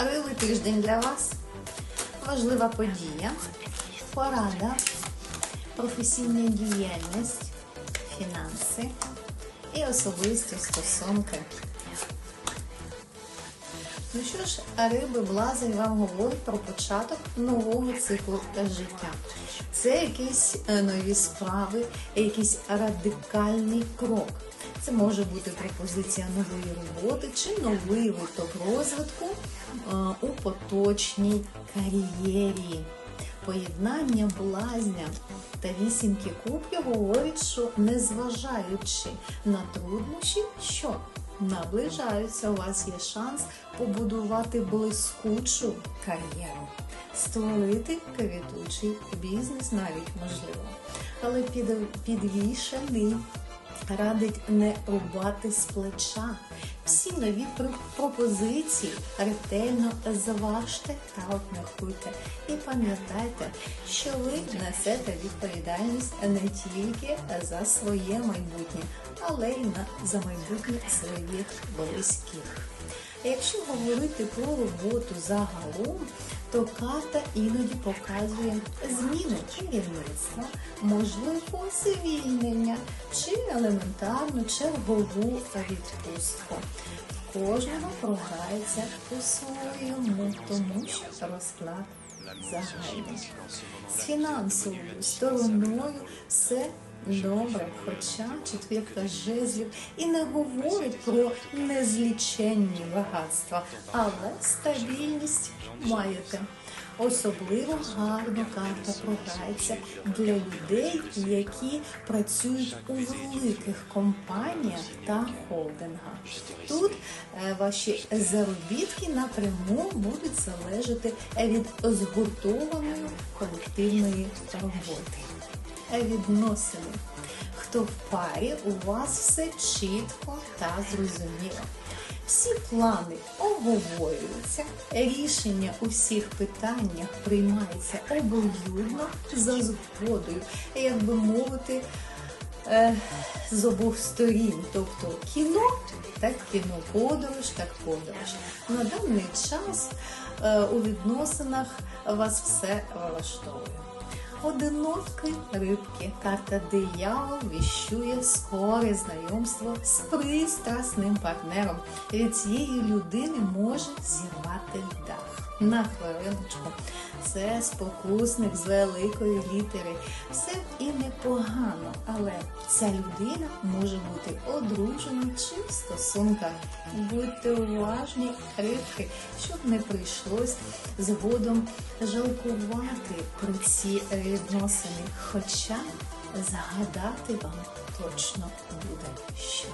Риби тиждень для вас. Важлива подія, порада, професійна діяльність, фінанси і особисті стосунки. Ну що ж, риби Блазень вам говорить про початок нового циклу життя. Це якісь е, нові справи, якийсь радикальний крок. Це може бути пропозиція нової роботи чи новий виток розвитку е, у поточній кар'єрі. Поєднання блазня та вісімки кубків говорить, що незважаючи на труднощі, що наближаються, у вас є шанс побудувати блискучу кар'єру, створити квітучий бізнес навіть можливо. Але під, підвішений радить не рубати з плеча. Всі нові пропозиції ретельно заважте та обміркуйте. І пам'ятайте, що ви несете відповідальність не тільки за своє майбутнє, але й за майбутнє своїх близьких. Якщо говорити про роботу загалом, то карта іноді показує зміну керівництва, можливо, звільнення чи елементарну чергову відпустку. Кожного програється по-своєму, тому що розклад загальний. З фінансовою стороною все добре, хоча четвірка жезлів і не говорить про незліченні багатства, але стабільність маєте. Особливо гарно карта програється для людей, які працюють у великих компаніях та холдингах. Тут е, ваші заробітки напряму будуть залежати від згуртованої колективної роботи. Відносини. Хто в парі, у вас все чітко та зрозуміло. Всі плани обговорюються, рішення у всіх питаннях приймається обоюдно за згодою, як би мовити, е, з обох сторін. Тобто кіно, так кіно, подорож, так подорож. На даний час е, у відносинах вас все влаштовує. Одинокий рибки. Карта диявол віщує скоре знайомство з пристрасним партнером. Від цієї людини може зірвати дах. На хвилиночку. Це спокусник з великої літери. Все і непогано, але ця людина може бути одружена чи в стосунках. Будьте уважні, рибки, щоб не прийшлось згодом жалкувати про ці відносини. Хоча згадати вам точно буде що.